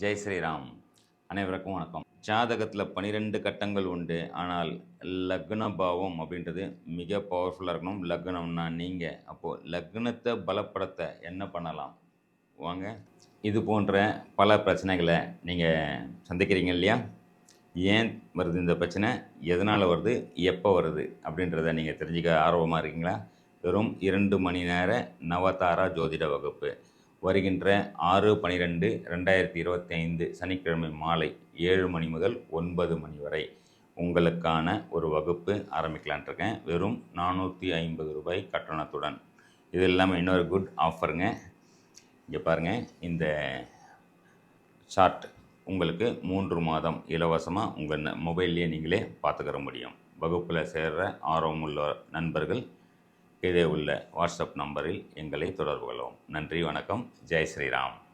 ஜெய் ஸ்ரீராம். அனைவருக்கும் வணக்கம். ஜாதகத்தில் பனிரெண்டு கட்டங்கள் உண்டு. ஆனால் லக்ன பாவம் அப்படின்றது மிக பவர்ஃபுல்லாக இருக்கணும். லக்னம்னா நீங்கள் அப்போது லக்னத்தை பலப்படுத்த என்ன பண்ணலாம்? வாங்க. இது போன்ற பல பிரச்சனைகளை நீங்கள் சந்திக்கிறீங்க இல்லையா? ஏன் வருது இந்த பிரச்சனை? எதனால் வருது? எப்போ வருது? அப்படின்றத நீங்கள் தெரிஞ்சுக்க ஆர்வமாக இருக்கீங்களா? வெறும் இரண்டு மணி நேர நவதாரா ஜோதிட வகுப்பு. வருகின்ற ஆறு பன்னிரெண்டு ரெண்டாயிரத்தி இருபத்தி ஐந்து சனிக்கிழமை மாலை ஏழு மணி முதல் ஒன்பது மணி வரை உங்களுக்கான ஒரு வகுப்பு ஆரம்பிக்கலான் இருக்கேன் வெறும் நானூற்றி ஐம்பது ரூபாய் கட்டணத்துடன். இது இல்லாமல் இன்னொரு குட் ஆஃபருங்க இங்கே பாருங்கள் இந்த சார்ட் உங்களுக்கு மூன்று மாதம் இலவசமாக உங்கள் மொபைல்லையே நீங்களே பார்த்துக்கிற முடியும். வகுப்பில் சேர்கிற ஆர்வமுள்ள நண்பர்கள் கீழே உள்ள வாட்ஸ்அப் நம்பரில் எங்களை தொடர்பு கொள்ளவும். நன்றி வணக்கம். ஜெய் ஸ்ரீராம்.